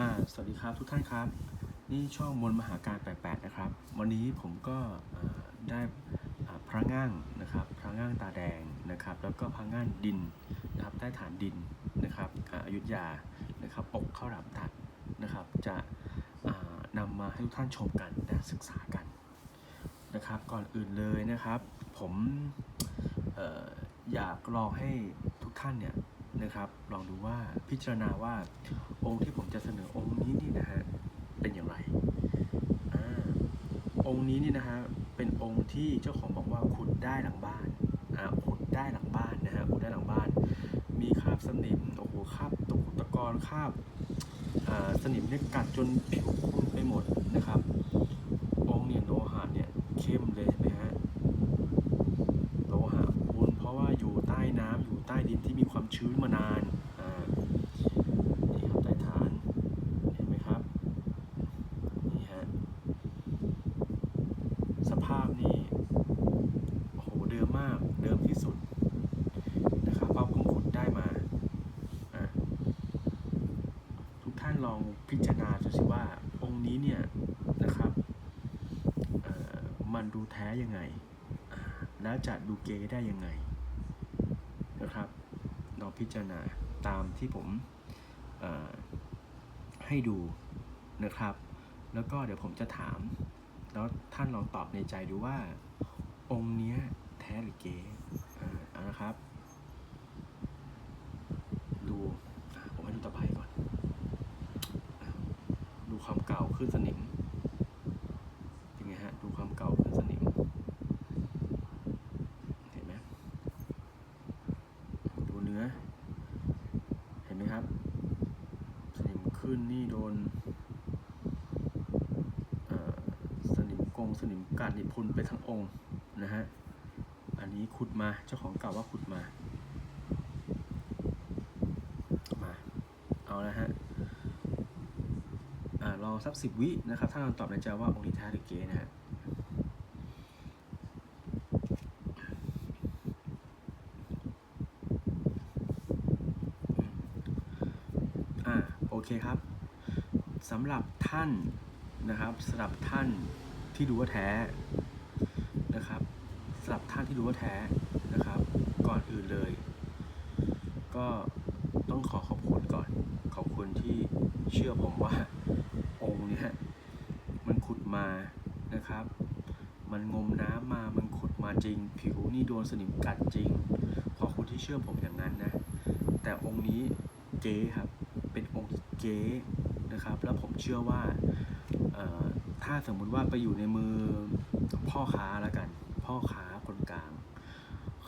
อ่าสวัสดีครับทุกท่านครับ นี่ช่องมนมหาการ88นะครับ วันนี้ผมก็ได้พระง่างนะครับพระง่างตาแดงนะครับ แล้วก็พระง่างดินนะครับใต้ฐานดินนะครับอายุธยานะครับอกข้าวหลามตัดนะครับ จะอ่านำมาให้ทุกท่านชมกันและศึกษากันนะครับ ก่อนอื่นเลยนะครับ ผมอออยากลองให้ทุกท่านเนี่ย องดูว่าพิจารณาว่าองค์ที่ผมจะเสนอองค์นี้นี่นะฮะเป็นอย่างไรอองค์นี้นี่นะฮะเป็นองค์ที่เจ้าของบอกว่าขุดได้หลังบ้านอ่าขุดได้หลังบ้านนะฮะขุดได้หลังบ้าน มีคราบสนิมโอ้โหคราบตะกุตะกอนคราบสนิมเนี่ยกัดจนผิวคุณไปหมดนะครับ องค์เนี่ยโลหะเนี่ยเข้มเลยเห็นไหมฮะโลหะคุณเพราะว่าอยู่ใต้น้ำอยู่ใต้ดินที่มีความชื้นมานานอ่า นี่ครับใต้ฐานเห็นไหมครับนี่ฮะสภาพนี่โอ้โหเดิมมากเดิมที่สุดนะครับเอาเพิ่งขุดได้มาอะทุกท่านลองพิจารณาดูสิว่าองค์นี้เนี่ยนะครับเอ่อมันดูแท้ยังไงอ่าแล้ว จะดูเก๋ได้ยังไงนะครับลองพิจารณาตามที่ผมให้ดูนะครับ แล้วก็เดี๋ยวผมจะถาม แล้วท่านลองตอบในใจดูว่า องค์เนี้ยแท้หรือเก๊อ่าเอานะครับ ดูผมให้ดูตะไบก่อนอดูความเก่าขึ้นสนิมเป็นไงฮะ ดูความเก่าขึ้นสนิม เห็นไหมดูเนื้อ เห็นไหมครับ สนิมขึ้นนี่โดนเอ่อสนิมกงสนิมกัดนี่พุน ไปทั้งองค์นะฮะ อันนี้ขุดมาเจ้าของเก่าว่าขุดมา มา เอาละฮะอ่ารอสักสิบวินะครับ ถ้าเราตอบในใจว่าองค์นี้แท้หรือเก๊นะฮะโอเคครับสำหรับท่านนะครับสำหรับท่านที่ดูว่าแท้นะครับสำหรับท่านที่ดูว่าแท้นะครับ ก่อนอื่นเลย ก็ต้องขอขอบคุณก่อน ขอบคุณที่เชื่อผมว่าองค์เนี้ยมันขุดมานะครับ มันงมน้ำมา มันขุดมาจริง ผิวนี่โดนสนิมกัดจริง ขอบคุณที่เชื่อผมอย่างนั้นนะ แต่องค์นี้เก๊ครับ เป็นองค์เก๊นะครับ แล้วผมเชื่อว่าถ้าสมมุติว่าไปอยู่ในมือพ่อค้าแล้วกัน พ่อค้า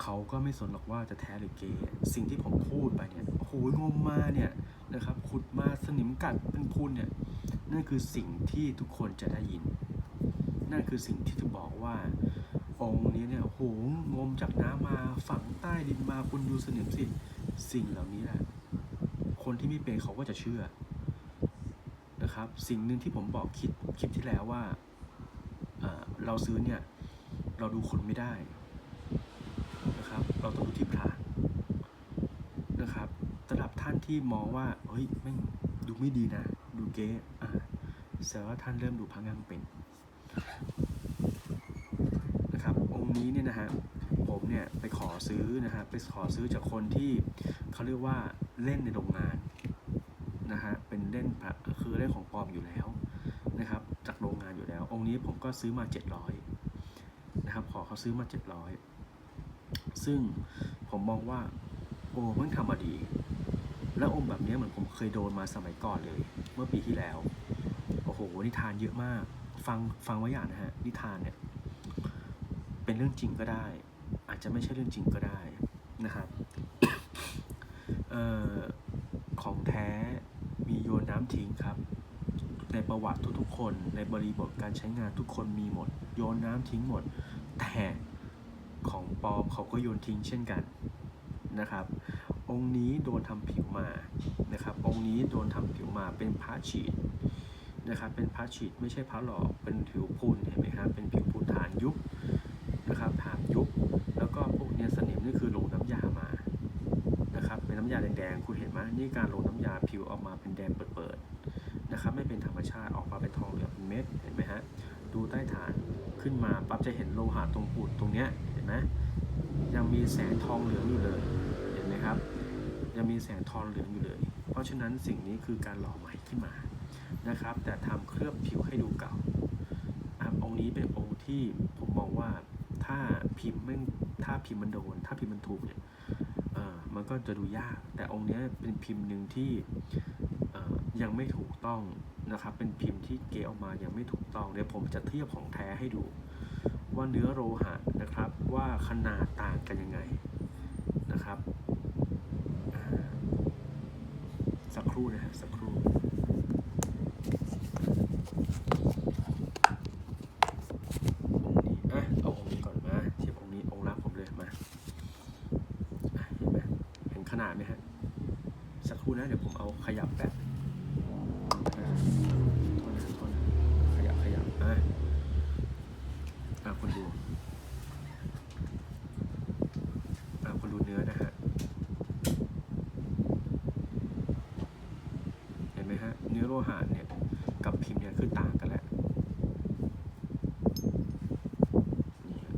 เขาก็ไม่สนหรอกว่าจะแท้หรือเก๊สิ่งที่ผมพูดไปเนี่ยโอ้โหงมมาเนี่ยนะครับขุดมาสนิมกัดเป็นพุนเนี่ยนั่นคือสิ่งที่ทุกคนจะได้ยิน นั่นคือสิ่งที่จะบอกว่าองค์นี้เนี่ยโหงมจากน้ำมาฝังใต้ดินมาคุณดูสนิมสิสิ่งเหล่านี้แหละคนที่ไม่เป็นเขาก็จะเชื่อนะครับ สิ่งหนึ่งที่ผมบอกคลิปคลิปที่แล้วว่าเราซื้อเนี่ย เราดูคนไม่ได้ เราต้องดูที่พระนะครับสำหรับท่านที่มองว่าเฮ้ยไม่ดูไม่ดีนะ ดูเก๊อ่าแสดงว่าท่านเริ่มดูพระงังเป็นนะครับองค์นี้เนี่ยนะฮะผมเนี่ยไปขอซื้อนะฮะไปขอซื้อจากคนที่เขาเรียกว่าเล่นในโรงงานนะฮะเป็นเล่นพระคือเล่นของปลอมอยู่แล้วนะครับจากโรงงานอยู่แล้ว องค์นี้ผมก็ซื้อมา 700นะครับขอเขาซื้อมา 700 ซึ่งผมมองว่า โอ้มันทำมาดี แล้วองค์แบบนี้เหมือนผมเคยโดนมาสมัยก่อนเลย เมื่อปีที่แล้ว โอ้โห นิทานเยอะมาก ฟังฟังไว้อย่างนะฮะ นิทานเนี่ย เป็นเรื่องจริงก็ได้ อาจจะไม่ใช่เรื่องจริงก็ได้นะครับออของแท้มีโยนน้ำทิ้งครับ ในประวัติทุกๆคนในบริบทการใช้งานทุกคนมีหมด โยนน้ำทิ้งหมด แต่ ของปอมเขาก็โยนทิ้งเช่นกันนะครับ องค์นี้โดนทำผิวมานะครับ องค์นี้โดนทำผิวมาเป็นพระฉีดนะครับเป็นพระฉีดไม่ใช่พระหลอกเป็นผิวพูนเห็นไหมครับเป็นผิวพูนฐานยุบนะครับฐานยุบแล้วก็พวกเนี้ยสนิมนี่คือลงน้ำยามานะครับเป็นน้ำยาแดงๆคุณเห็นไหมนี่การลงน้ำยาผิวออกมาเป็นแดงเปิดๆนะครับไม่เป็นธรรมชาติออกมาเป็นทองเหลืองเป็นเม็ดเห็นไหมฮะดูใต้ฐานขึ้นมาปั๊บจะเห็นโลหะตรงปูดตรงเนี้ยห็นไหมยังมีแสงทองเหลืองอยู่เลย เห็นไหมครับ ยังมีแสงทองเหลืองอยู่เลย เพราะฉะนั้นสิ่งนี้คือการหล่อใหม่ขึ้นมานะครับ แต่ทำเคลือบผิวให้ดูเก่าองค์นี้เป็นองค์ที่ผมมองว่าถ้าพิมพ์ไม่ถ้าพิมพ์มันโดน ถ้าพิมพ์มันถูกเนี่ยมันก็จะดูยาก แต่องค์เนี้ยเป็นพิมพ์หนึ่งที่ยังไม่ถูกต้องนะครับ เป็นพิมพ์ที่เกออกมายังไม่ถูกต้อง เดี๋ยวผมจะเทียบของแท้ให้ดู ว่าเนื้อโลหะนะครับ ว่าขนาดต่างกันยังไงนะครับสักครู่นะสักครู่องค์นี้อะเอาองค์นี้ก่อนมาเทียบองค์นี้องค์รักผมเลยมาอะเห็นไหมเห็นขนาดไหมฮะสักครู่นะเดี๋ยวผมเอาขยับแป๊บอะโทษนะโทษนะขยับขยับอะอะคนดูอะคนดูเนื้อนะฮะ เห็นไหมฮะเนื้อโลหะเนี่ยกับพิมพ์เนี่ยคือต่างกันแล้วนี่ฮะ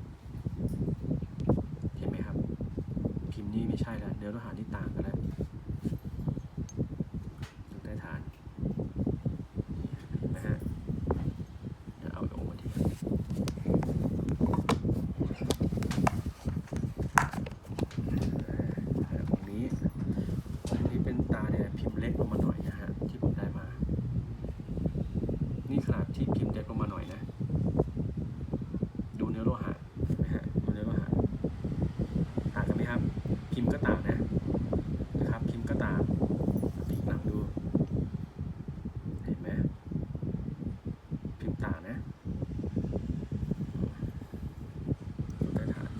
เห็นไหมครับ พิมพ์นี่ไม่ใช่แล้วเนื้อโล หะนี่ต่างกันแล้วดูใต้ฐานนี่เห็นไหมฮะเดี๋ยวเอาองค์มาทีอ่าองค์นี้ อันนี้เป็นตาเนี่ยพิมพ์เล็กลงมาหน่อยนะฮะที่ผมได้มา นี่ขนาดที่พิมพ์เล็กลงมาหน่อยนะ ดูเนื้อโลหะนะฮะดูเนื้อโลหะต่างกันไหมครับ พิมพ์ก็ต่างนะนะครับ พิมพ์ก็ต่างพลิกหลังดู เห็นไหมพิมพ์ต่างนะดูใต้ฐาน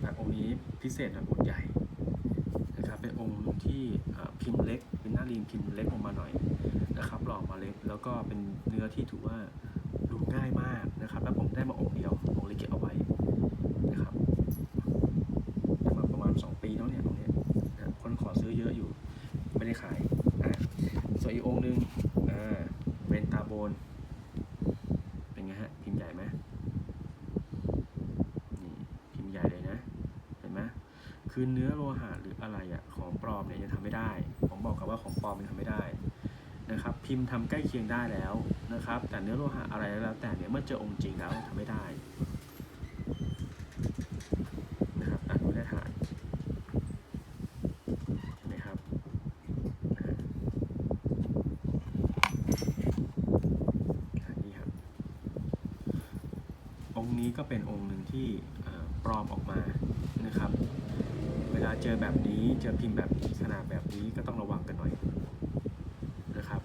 แต่องค์นี้พิ เศษหน่อยองค์ใหญ่นะครับเป็นองค์ที่พิมพ์เล็ก เป็นหน้ารีมพิมพ์เล็กออกมาหน่อยนะครับหล่อมาเล็กแล้วก็เป็นเนื้อที่ถือว่าดูง่ายมากนะครับ แล้วผมได้มาองค์เดียวองค์เล็กเก็บเอาไว้นะครับได้มาประมาณ 2 ปีแล้วเนี่ยตรงเนี้ยนะคนขอซื้อเยอะอยู่ ไม่ได้ขายอะส่วนอีกองค์หนึงอ่าเป็นตาโบน เป็นไงฮะพิมพ์ใหญ่ไหมนี่พิมพ์ใหญ่เลยนะ เห็นไหม คือเนื้อโลหะห รืออะไรอะของปลอมเนี่ยยังทำไม่ได้ ผมบอกกับว่าของปลอมยังทำไม่ได้นะครับ พิมพ์ทำใกล้เคียงได้แล้วนะครับ แต่เนื้อโลหะอะไรแล้วแต่เนี่ยเมื่อเจอองค์จริงแล้วทำไม่ได้นะครับอะดูได้ฐานเห็นไหมครับอ่าอะนี่ครับ องค์นี้ก็เป็นองค์หนึ่งที่ปลอมออกมานะครับ เวลาเจอแบบ จอพิมพ์แบบขนาดแบบนี้ก็ต้องระวังกันหน่อยนะครับ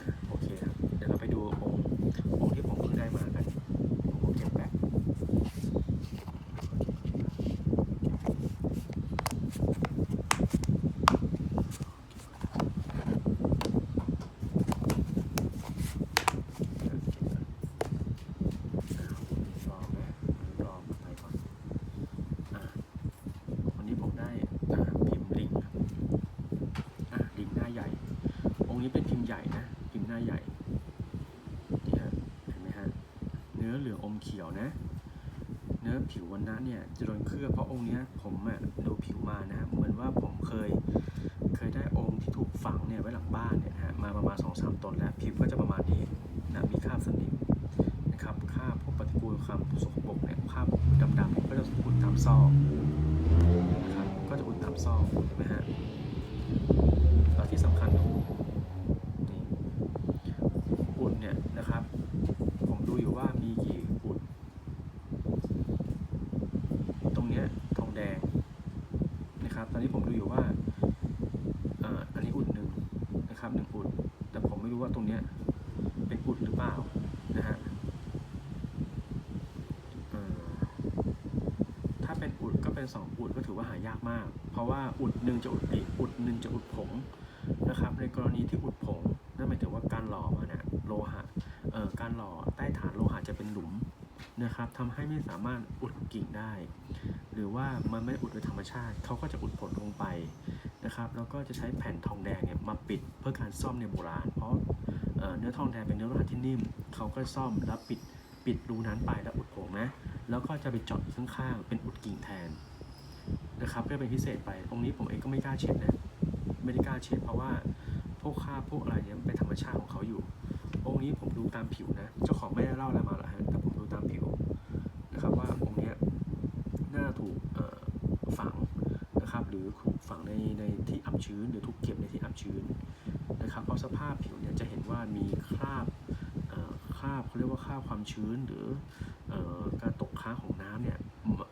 อะโอเคครับ เดี๋ยวเราไปดูองค์องค์ที่ผมเพิ่งได้มากันผมเก็บแบบรอนะรอไปก่อนอะ วันนี้ผมได้อ่าพิมพ์ลิงครับอะลิงหน้าใหญ่ องค์นี้เป็นพิมพ์ใหญ่นะ พิมพ์หน้าใหญ่ นี่ฮะ เห็นไหมฮะ เนื้อเหลืองอมเขียว นะ เนื้อผิววันนั้นเนี่ยจะโดนเคลือบเพราะองค์เนี้ยผมอะดูผิวมานะเหมือนว่าผมเคยเคยได้องค์ที่ถูกฝังเนี่ยไว้หลังบ้านเนี่ยฮะมาประมาณสองสามตนแล้วพิมพ์ก็จะประมาณนี้นะมีคราบสนิมนะครับคราบพวกปฏิกูลความสกปรกเนี่ยคราบดำๆก็จะอุดตามซอกนะครับก็จะอุดตามซอกนไหมฮะแล้วที่สำคัญคือนี่อุดเนี่ยนะครับ ผมดูอยู่ว่ามีกี่อุด ตรงเนี้ยทองแดงนะครับ ตอนนี้ผมดูอยู่ว่าอ่าอันนี้อุดหนึ่ง นะครับหนึ่งอุด แต่ผมไม่รู้ว่าตรงเนี้ยเป็นอุดหรือเปล่านะฮะถ้าเป็นอุดก็เป็น 2 อุดก็ถือว่าหายากมาก เพราะว่าอุดหนึ่งจะอุดปีกอุดหนึ่งจะอุดผงนะครับ ในกรณีที่อุดผงนั่นหมายถึงว่าการหล่อมาเนี่ยโลหะเอ่อการหล่อใต้ฐานโลหะจะเป็นหลุมนะครับทำให้ไม่สามารถอุดกิ่งได้ หรือว่ามันไม่อุดโดยธรรมชาติเขาก็จะอุดผลลงไป นะครับแล้วก็จะใช้แผ่นทองแดงเนี่ยมาปิดเพื่อการซ่อมในโบราณ เพราะเเนื้อทองแดงเป็นเนื้อโลหะที่นิ่มเขาก็ซ่อมแล้วปิดปิดรูนั้นไปแล้วอุดโผงนะแล้วก็จะไปเจาะข้างๆเป็นอุดกิ่งแทนนะครับก็เป็นพิเศษไปตรงนี้ผมเองก็ไม่กล้าเช็ดนะไม่ได้กล้าเช็ดเพราะว่าพวกคราพวกอะไรเนี่ยมันเป็นธรรมชาติของเขาอยู่ องค์นี้ผมดูตามผิวนะเจ้าของไม่ได้เล่าอะไรมาหรอกฮะแต่ผมดูตามผิวนะครับว่าองค์นี้น่าถูกฝังนะครับหรือถูก ในในที่อับชื้น หรือถูกเก็บในที่อับชื้นนะครับเพราะสภาพผิวเนี่ยจะเห็นว่ามีคราบคราบเขาเรียกว่าคราบความชื้นหรืออการตกค้างของน้ำเนี่ย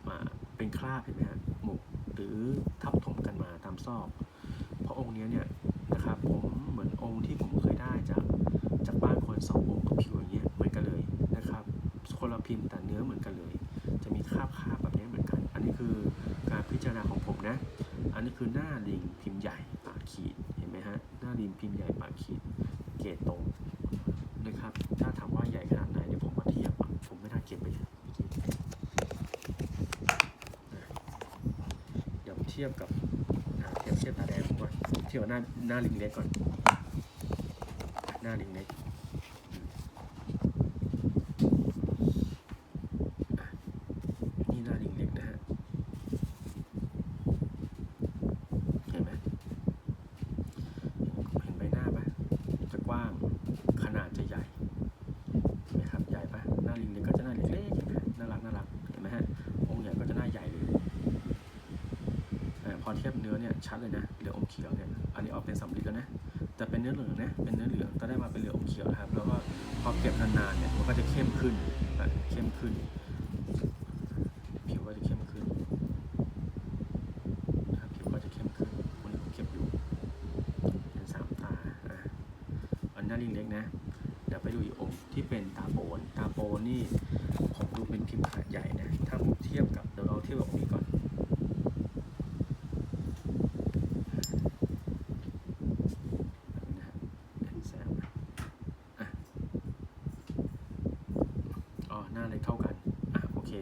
มาเป็นคราบเห็นไหมฮะหมกหรือทับถมกันมาตามซอก เพราะองค์เนี้ยเนี่ยนะครับผมเหมือนองค์ที่ผมเคยได้จากจากบ้านคนสององค์กับผิวอย่างเงี้ยเหมือนกันเลยนะครับคนละพิมพ์แต่ ขีดเกรดตรงนะครับ ถ้าถามว่าใหญ่ขนาดไหนเดี๋ยวผมมาเทียบ ผมไม่น่าเก็บไปเลยเดี๋ยวเทียบกับเทียบเทียบตาแดงก่อนเทียบกับหน้าหน้าลิงเล็กก่อน หน้าลิงเล็ก นี่หน้าลิงเล็กนะฮะ เห็นไหมเห็นใบหน้าปะจะกว้าง ขนาดจะใหญ่เห็นไหมครับ ใหญ่ปะหน้าลิงเล็กก็จะหน้าเล็กๆเห็นไหมน่ารักน่ารัก เห็นไหมฮะ องค์ใหญ่ก็จะหน้าใหญ่เลยอ่าพอเทียบเนื้อเนี่ยชัดเลยนะ เหลืองอมเขียวเนี่ย อันนี้ออกเป็นสำลีแล้วนะ แต่เป็นเนื้อเหลืองนะ เป็นเนื้อเหลืองก็ได้มาเป็นเหลืองอมเขียวนะครับ แล้วก็พอเก็บนานๆเนี่ย มันก็จะเขึ้นเข้มขึ้น ผิวก็จะเข้มขึ้นนะครับผิวก็จะเข้มขึ้นวันนี้ผมเก็บอยู่ เป็นสามตา อะอันหน้าลิงเล็กนะ เดี๋ยวไปดูอีกองค์ที่เป็นตาโปน ตาโปนนี่ผมดูเป็นพิมพ์ขนาดใหญ่นะ ถ้าผมเทียบกับ เดี๋ยวเราเทียบกับองค์นี้ก่อน นะฮะเอ็นแซมอะอ๋อ หน้าเล็กเท่ากัน อะ โอเค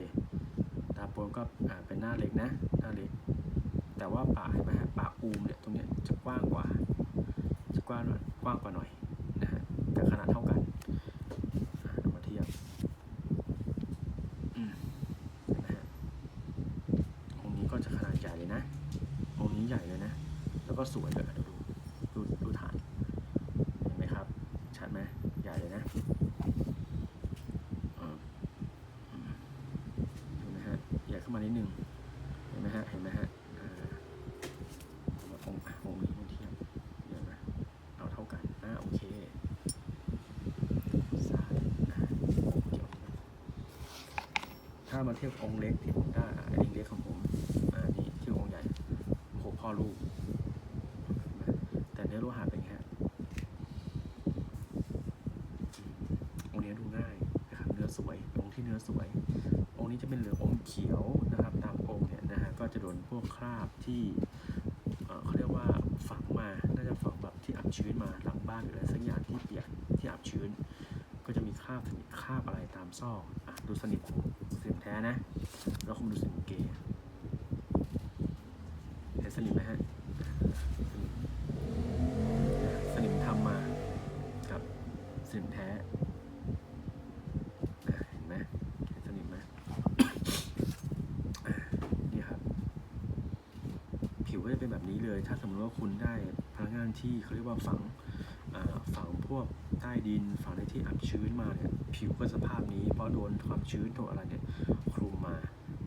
ตาโปนก็ อ่า เป็นหน้าเล็กนะ หน้าเล็ก แต่ว่าปากเห็นไหมฮะ ปากอูมเนี่ย ตรงเนี้ยจะกว้างกว่า จะกว้างหน่อยกว้างกว่าหน่อย นะฮะ แต่ขนาดเท่ากัน อะเรามาเทียบ อืมเห็นไหมฮะ องค์นี้ก็จะขนาดใหญ่เลยนะ องค์นี้ใหญ่เลยนะ แล้ว ก็สวยเลยเดี๋ยวดูดูดูฐานเห็นไหมครับ ชัดไหมใหญ่เลยนะเห็นไหมฮะใหญ่ขึ้นมานิดนึงเห็นไหมฮะเห็นไหมฮะองค์องค์นี้เทียบเดี๋ยวนะเอาเท่ากันอ่าโอเคถ้ามาเทียบองค์เล็กที่ผมได้อะอันนี้เล็กของผมอ่านี่ที่องค์ใหญ่โอ้โหพ่อลูก แต่เนื้อโลหะเป็นไงฮะองค์นี้ดูง่ายนะครับ เนื้อสวย องค์ที่เนื้อสวย องค์นี้จะเป็นเหลืองอมเขียวนะครับ ตามองค์เนี่ยนะฮะ ก็จะโดนพ วกคราบที่เเขาเรียกว่าฝังมา น่าจะฝังแบบที่อับชื้นมาหลังบ้านหรืออะไรสักอย่างที่เปียกที่อับชื้น ก็จะมีคราบสนิทคราบอะไรตามซอกอะดูสนิทสนิมแท้นะ แล้วคุณดูสนิทเกย์ ที่เขาเรียกว่าฝังฝังพวกใต้ดินฝังในที่อับชื้นมาเนี่ยผิวก็สภาพนี้เพราะโดนความชื้นโดนอะไรเนี่ยคลุมมา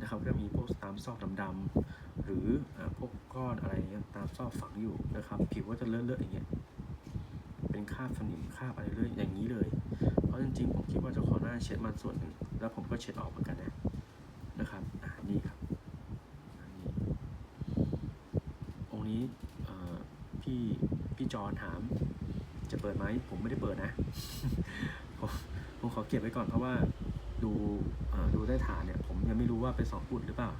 นะครับก็มีพวกตามซอกดำๆหรืออพวกก้อนอะไรเงี้ยตามซอกฝังอยู่นะครับ ผิวก็จะเลอะๆอย่างเงี้ยเป็นคราบสนิมคราบอะไรเลยอย่างนี้เลย เพราะจริงๆผมคิดว่าเจ้าของหน้าเช็ดมันส่วนหนึ่งแล้วผมก็เช็ดออกเหมือนกันนะ นะครับ อ่านี่ครับอันนี้องค์นี้เอ่อพี่ พี่จอนถาม จะเปิดไหมผมไม่ได้เปิดนะผมผมขอเก็บไว้ก่อนเพราะว่าดูดูได้ฐานเนี่ย ผมยังไม่รู้ว่าเป็นสองอุดหรือเปล่า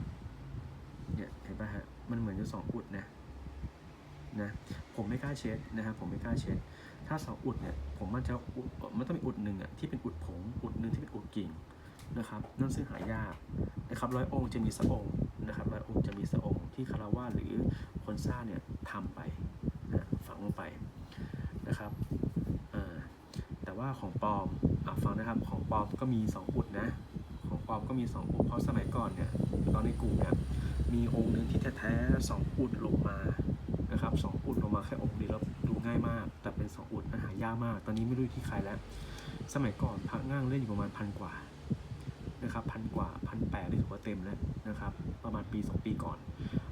เนี่ยเห็นป่ะฮะมันเหมือนจะสองอุดนะนะผมไม่กล้าเช็ดนะครับผมไม่กล้าเช็ดถ้าสองอุดเนี่ยผมมันจะอุดมันต้องมีอุดหนึ่งอะที่เป็นอุดผงอุดหนึ่งที่เป็นอุดกิ่งนะครับนั่นซึ่งหายากนะครับร้อยองค์จะมีสักองค์นะครับร้อยองค์จะมีสักองค์ที่คารวะหรือคนสร้าเนี่ยทำไป ลงไปนะครับอ่ว่าของปลอมอะฟังนะครับของปลอมก็มีสองอุดนะ ของปลอมก็มีสองอุดเพราะสมัยก่อนเนี่ยตอนในกลุ่มเนี่ยมีองค์หนึ่งที่แท้ๆสองอุดลงมานะครับสองอุดลงมาแค่องค์เดียวแล้วดูง่ายมาก แต่เป็นสองอุดมันหายากมาก ตอนนี้ไม่รู้ที่ใครแล้ว สมัยก่อนพระง่างเล่นอยู่ประมาณพันกว่านะครับพันกว่าพันแปดนี่ถือว่าเต็มแล้วนะครับ ประมาณปีสองปีก่อน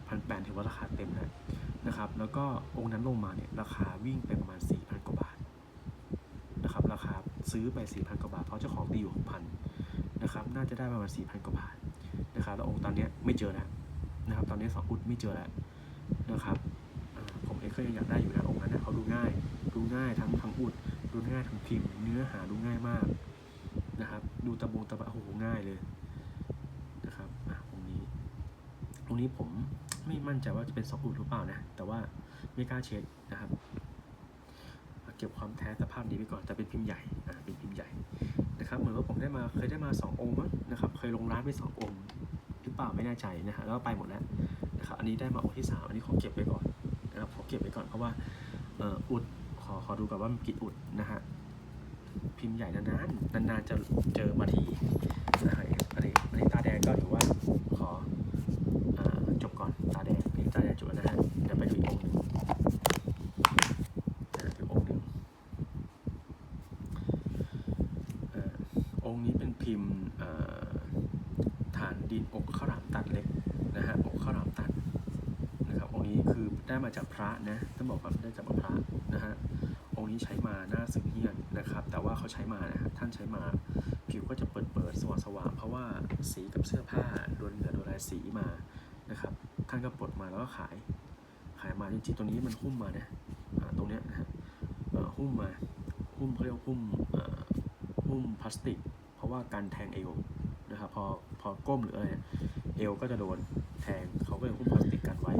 พันแปดถือว่าราคาเต็มแล้ว นะครับ แล้วก็องค์นั้นลงมาเนี่ยราคาวิ่งไปประมาณสี่พันกว่าบาทนะครับ ราคาซื้อไปสี่พันกว่าบาท เพราะเจ้าของตีอยู่หกพันนะครับ น่าจะได้ประมาณสี่พันกว่าบาทนะครับ แล้วองค์ตอนนี้ไม่เจอแล้วนะครับ ตอนนี้สองอุดไม่เจอแล้วนะครับผมเองก็ยังอยากได้อยู่นะองค์นั้นนะเขาดูง่าย ดูง่ายทั้งทั้งอุด ดูง่ายทั้งพิมพ์ เนื้อหาดูง่ายมากนะครับ ดูตะบงตะบะโอ้โหง่ายเลยนะครับอะองค์นี้องค์นี้ผม ไม่มั่นใจว่าจะเป็นสองอุดหรือเปล่านะ แต่ว่าไม่กล้าเช็คนะครับ เก็บความแท้สภาพนี้ไว้ก่อน แต่เป็นพิมพ์ใหญ่อะเป็นพิมพ์ใหญ่นะครับ เหมือนว่าผมได้มาเคยได้มาสององค์มั้งนะครับ เคยลงร้านไปสององค์หรือเปล่าไม่แน่ใจนะฮะ แล้วไปหมดแล้วนะครับ อันนี้ได้มาองค์ที่สามอันนี้ขอเก็บไว้ก่อนนะครับ ขอเก็บไว้ก่อนเพราะว่าเอ่ออุด ขอขอดูก่อนว่ามันกี่อุดนะฮะ พิมพ์ใหญ่นานๆ นานๆจะเจอมาทีนะฮะอันนี้อันนี้ตาแดงก็ถือว่าขออ่าจบก่อนตาแดงนี่ตาแดงจบแล้วนะฮะเดี๋ยวไปดูอีกองค์หนึ่งนะอีกองค์หนึ่งอ่าองค์นี้เป็น พิมพ์ฐานดินอกข้าวหลามตัดเล็กนะฮะอกข้าวหลามตัดนะครับองค์นี้คือได้มาจากพระนะต้องบอกก่อนได้จากพระนะฮะองค์นี้ใช้มาหน้าสึกเฮียนนะครับ แต่ว่าเขาใช้มานะฮะท่านใช้มาผิวก็จะเปิดเปิดสว่างสว่างเพราะว่าสีกับเสื้อผ้าโดนเหงื่อโดนลายสีมานะครับ ท่านก็ปลดมาแล้วก็ขายขายมาจริงๆตัวนี้มันหุ้มมานะอ่าตรงเนี้ยนะฮะหุ้มมาหุ้มเขาเรียกหุ้มหุ้มพลาสติก ว่าการแทงเอวนะครับพอพอก้มหรืออะไรเนี่ยเอวก็จะโดนแทงเขาก็เลยหุ้มพลาสติกกันไว้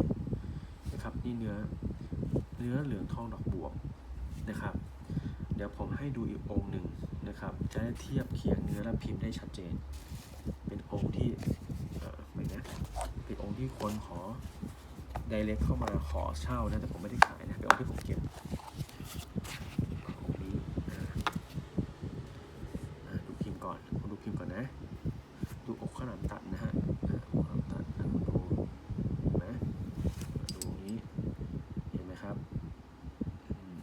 นะครับนี่เนื้อเนื้อเหลืองทองดอกบวบนะครับ เดี๋ยวผมให้ดูอีกองค์หนึ่งนะครับ จะได้เทียบเคียงเนื้อและพิมพ์ได้ชัดเจน เป็นองค์ที่เออไม่นะเป็นองค์ที่คนขอ direct เข้ามาขอเช่านะแต่ผมไม่ได้ขายนะเป็นองค์ที่ผมเก็บองค์นี้อ่าอ่าดูพิมพ์ก่อนคุณดู พิมพ์ก่อนนะ ดูอกขนาดตัดนะฮะอ่าอกขนาดตัดนะดูนไหมดูนี้เห็นไหมครับอืม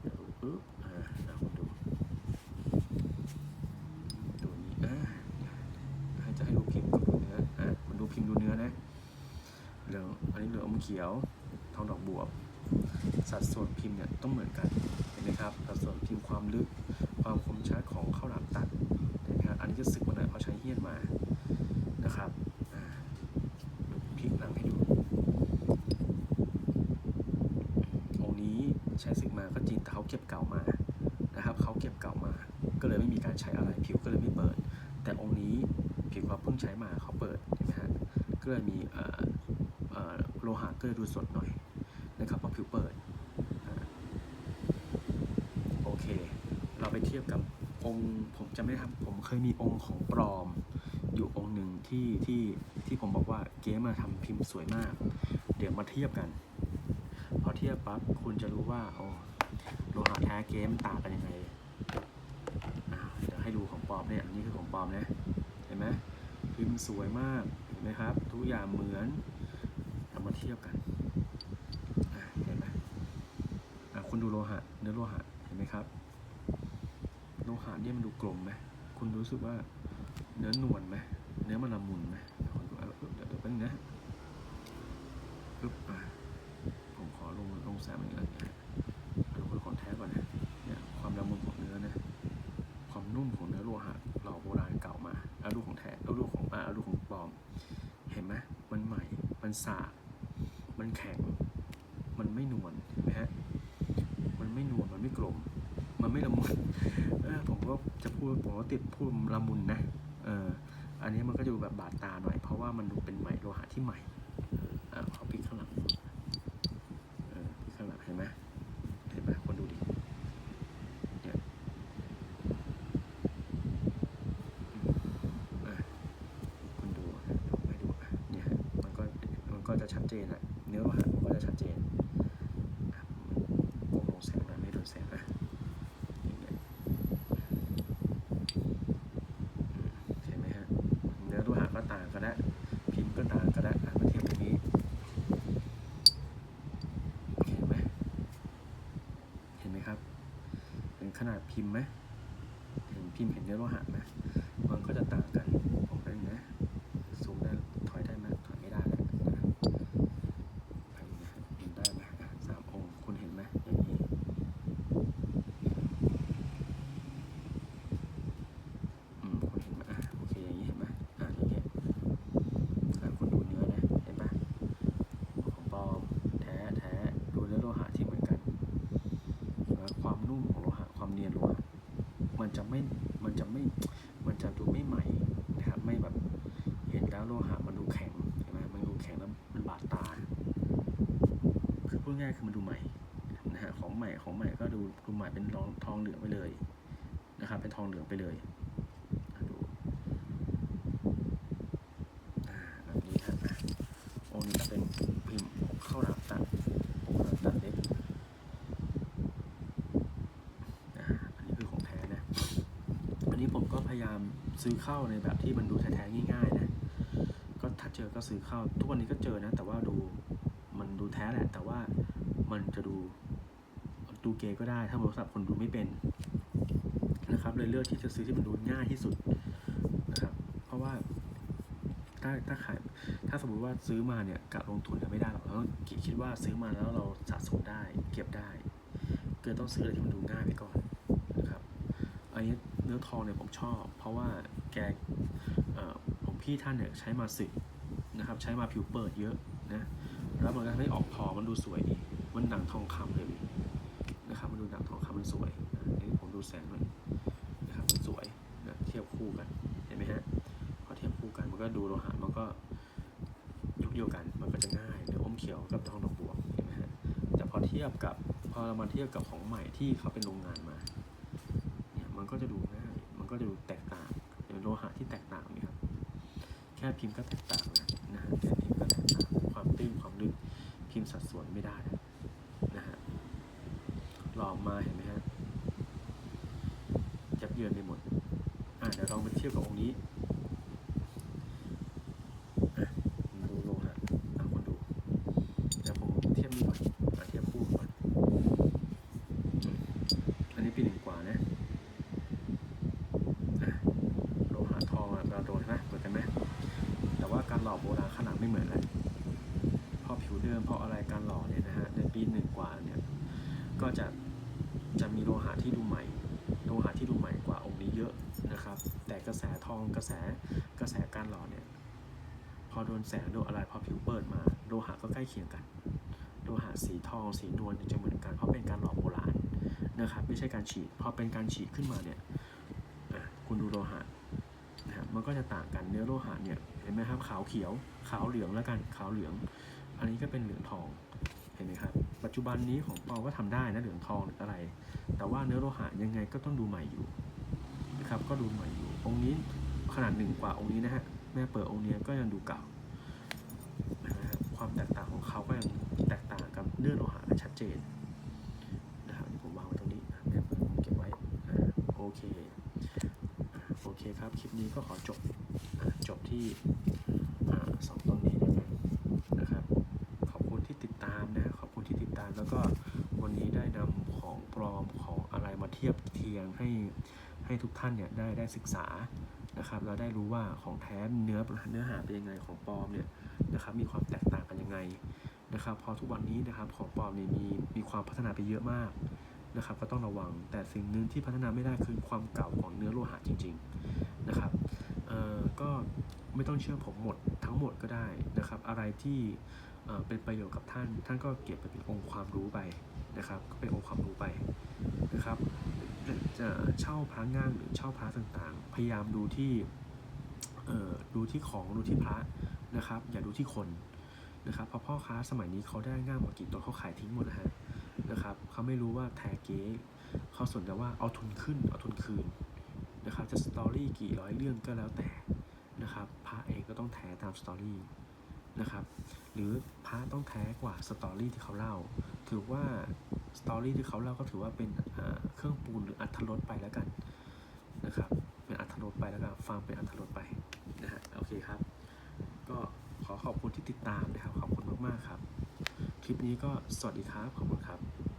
เดี๋ยวดูปึ๊บอ่าอะคุณดูดูนี้อ่าให้จะให้ดูพิมพ์กับดูเนื้ออะคุณดูพิมพ์ดูเนื้อนะเหลืองอันนี้เหลืองอมเขียวทองดอกบวบสัดส่วนพิมพ์เนี่ยต้องเหมือนกัน เห็นไหมครับ สัดส่วนพิมพ์ความลึก ความคมชัดของข้าวหลามตัด เห็นไหมครับ อันนี้จะสึกมาหน่อยเพราะใช้เฮี้ยนมา นะครับอ่าเดี๋ยวผมพลิกหลังให้ดู องค์นี้ใช้สึกมาก็จ ริงแต่เขาเก็บเก่ามานะครับเขาเก็บเก่ามา ก็เลยไม่มีการใช้อะไรผิวก็เลยไม่เปิด แต่องค์นี้ผิวเขาเพิ่งใช้มาเขาเปิดนไหมฮะก็เลยมีเอ่อเอ่อโลหะก็เลยดูสดหน่อยนะครับเพราะผิวเปิดอโอเค เราไปเทียบกับองค์ผมจำไม่ได้ครับผมเคยมีองค์ของปลอมอยู่องค์หนึ่งที่ที่ที่ผมบอกว่าเกมมาทำพิมพ์สวยมาก เดี๋ยวมาเทียบกัน พอเทียบปั๊บคุณจะรู้ว่าโอ้ เกมต่างกันยังไงเดี๋ยวให้ดูของปลอมเนี่ยอันนี้คือของปลอมนะเห็นไหมพิมพ์สวยมากเห็นไหมครับ ทุกอย่างเหมือนเอามาเทียบกันเห็นไหมคุณดูโลหะเนื้อโลหะเห็นไหมครับ โลหะเนี่ยมันดูกลมไหมคุณรู้สึกว่าเนื้อนวลไหมเนื้อมันละมุนไหมเดี๋ยวเดี๋ยวเดี๋ยวแป๊บนึงนะปึ๊บอ่าผมขอลงลงแสงอีกแล้ว สากมันแข็ง มันไม่นวลเห็นไหมฮะ มันไม่นวล มันไม่กลม มันไม่ละมุน เออผมก็จะพูด ผมก็ติดพูดละมุนนะ เออ อันนี้มันก็จะดูแบบบาดตาหน่อย เพราะว่ามันดูเป็นใหม่โลหะที่ใหม่ อ่าขอพลิกข้างหลัง เออที่ข้างหลังเห็นไหมเห็นไหมคนดูดิ เนี่ยอืมอะคุณดูนะดูไม่ดูอะเนี่ยฮะมันก็มันก็จะชัด เจนอะเนื้อโลหะมันก็จะชัดเจนอะก้มลงแสงหน่อยไม่โดนแสงนะอย่างเงี้ย ขนาดพิมพ์ไหมเห็นพิมพ์เห็นเนื้อโลหะไหมมันก็จะต่างกันผมเป็นนะซูมได้ถอยได้ไหมถอยไม่ได้แล้วนะครับไปนะฮะเห็นได้ไหมอะสามองค์คุณเห็นไหมอย่างนี้ อืมคุณเห็นไหมอะโอเคอย่างนี้เห็นไหมอะอย่างเงี้ยอะคุณดูเนื้อนะเห็นไหมของปลอมแท้แท้ดูเนื้อโลหะที่เหมือนกันเห็นไหมความนุ่มของโลหะความเนียนโลหะมันจะไม่มันจะไม่มันจะดูไม่ใหม่นะครับไม่แบบเห็นแล้วโลหะมันดูแข็งเห็นไหมมันดูแข็งแล้วมันบาดตา คือพูดง่ายๆคือมันดูใหม่นะฮะของใหม่ ของใหม่ก็ดูดูหม่เป็นทองทองเหลืองไปเลยนะครับ เป็นทองเหลืองไปเลยดูอ่าแบบนี้ครับอะโอ้นี่จะเป็นพิมพ์ข้าวหลามตัดข้าวหลามตัดเล็กอันนี้คือของแท้นะอันนี้ผมก็พยายามซื้อเข้าในแบบที่มันดูแท้ๆง่ายๆนะก็ถ้าเจอก็ซื้อเข้า ทุกวันนี้ก็เจอนะ แต่ว่าดูมันดูแท้แหละ แต่ว่ามันจะดู ดูเกย์ก็ได้ถ้าสำหรับคนดูไม่เป็นนะครับเลยเลือกที่จะซื้อที่มันดูง่ายที่สุดนะครับเพราะว่าถ้าถ้าขายถ้าสมมติว่าซื้อมาเนี่ยกะลงทุนเนี่ยไม่ได้หรอกเราต้องคิดว่าซื้อมาแล้วเราสะสมได้เก็บได้เกิดต้องซื้ออะไรที่มันดูง่ายไปก่อนนะครับอันนี้เนื้อทองเนี่ยผมชอบ เพราะว่าแกอ่อผมพี่ท่านเนี่ยใช้มาสิบนะครับใช้มาผิวเปิดเยอะนะแล้วมันก็ทำให้ออกทองมันดูสวยดีมันหนังทองคำเลย มันสวยนะอันนี้ผมดูแสงมันนะครับมันสวยนะเทียบคู่กันเห็นไหมฮะพอเทียบคู่กันมันก็ดูโลหะมันก็ยุคเดียวกันมันก็จะง่ายเนื้ออมเขียวกับทองดอกบัวเห็นไหมฮะแต่พอเทียบกับพอเรามาเทียบกับของใหม่ที่เขาเป็นโรงงานมาเนี่ยมันก็จะดูง่ายมันก็จะดูแตกต่างเป็นโลหะที่แตกต่างนี่ครับแค่พิมพ์ก็แตกต่างนะฮะแค่พิมพ์ก็แตกต่างความตื้นความลึกพิมพ์สัดส่วนไม่ได้นะฮะหลอมมาเห็นไหม ฮะยับเยินไปหมด อะเดี๋ยวลองไปเทียบกับองค์นี้อะดูโลหะอะคนดูเดี๋ยวผมเทียบนี่ก่อนอะเทียบคู่ก่อน อันนี้ปีหนึ่งกว่านะอะโลหะทองอะเราโดนใช่ไหมเหมือนกันไหมแต่ว่าการหล่อโบราณขนาดไม่เหมือนกันเพราะผิวเดิมเพราะอะไรการหล่อเนี่ยนะฮะในปีหนึ่งกว่าเนี่ยก็จะจะมีโลหะที่ดูใหม่ นี้เยอะนะครับ แต่กระแสทองกระแสกระแสการหล่อเนี่ยพอโดนแสงโดนอะไรพอผิวเปิดมาโลหะก็ใกล้เคียงกันโลหะสีทองสีนวลจะเหมือนกันเพราะเป็นการหล่อโบราณนะครับไม่ใช่การฉีดพอเป็นการฉีดขึ้นมาเนี่ยคุณดูโลหะนะครับมันก็จะต่างกันเนื้อโลหะเนี่ยเห็นไหมครับขาวเขียวขาวเหลืองแล้วกันขาวเหลือง อันนี้ก็เป็นเหลืองทองเห็นไหมครับปัจจุบันนี้ของปอก็ทำได้นะเหลืองทองหรืออะไร แต่ว่าเนื้อโลหะยังไงก็ต้องดูใหม่อยู่ นะครับ ก็ดูใหม่อยู่องค์นี้ขนาดหนึ่งกว่าองค์นี้นะฮะแม่เปิดองค์นี้ก็ยังดูเก่านะฮะความแตกต่างของเขาก็ยังแตกต่างกับเนื้อโลหะกันชัดเจนนะครับผมวางไว้ตรงนี้แม่เปิดเก็บไว้โอเคโอเคครับคลิปนี้ก็ขอจบจบที่สองต้นนี้นนะครับขอบคุณที่ติดตามนะขอบคุณที่ติดตามแล้วก็วันนี้ได้นำของปลอมของอะไรมาเทียบเทียงให้ ให้ทุกท่านเนี่ยได้ได้ศึกษานะครับเราได้รู้ว่าของแท้เนื้อเนื้อหาเป็นยังไงของปลอมเนี่ยนะครับมีความแตกต่างกันยังไงนะครับพอทุกวันนี้นะครับของปลอมเนี่ยมีมีความพัฒนาไปเยอะมากนะครับก็ต้องระวังแต่สิ่งหนึ่งที่พัฒนาไม่ได้คือความเก่าของเนื้อโลหะจริง ๆนะครับเอ่อก็ไม่ต้องเชื่อผมหมดทั้งหมดก็ได้นะครับ อะไรที่ เป็นประโยชน์กับท่าน ท่านก็เก็บไปเป็นองค์ความรู้ไปนะครับ ก็เป็นองค์ความรู้ไปนะครับ จะเช่าพระง่างหรือเช่าพระต่างๆ พยายามดูที่เออดูที่ของดูที่พระนะครับ อย่าดูที่คนนะครับเพราะพ่อค้าสมัยนี้เขาได้ง่ามมากี่ตัวเขาขายทิ้งหมดนะฮะนะครับเขาไม่รู้ว่าแท้เก๊เขาสนแต่ว่าเอาทุนขึ้นเอาทุนคืนนะครับจะสตอรี่กี่ร้อยเรื่องก็แล้วแต่นะครับพระเองก็ต้องแท้ตามสตอรี่ นะครับ หรือพระต้องแท้กว่าสตอรี่ที่เขาเล่า ถือว่าสตอรี่ที่เขาเล่าก็ถือว่าเป็นเครื่องปูนหรืออัธรสไปแล้วกันนะครับ เป็นอัธรสไปแล้วกันฟังเป็นอัธรสไปนะฮะโอเคครับ ก็ขอขอบคุณที่ติดตามนะครับ ขอบคุณมากๆครับ คลิปนี้ก็สวัสดีครับ ขอบคุณครับ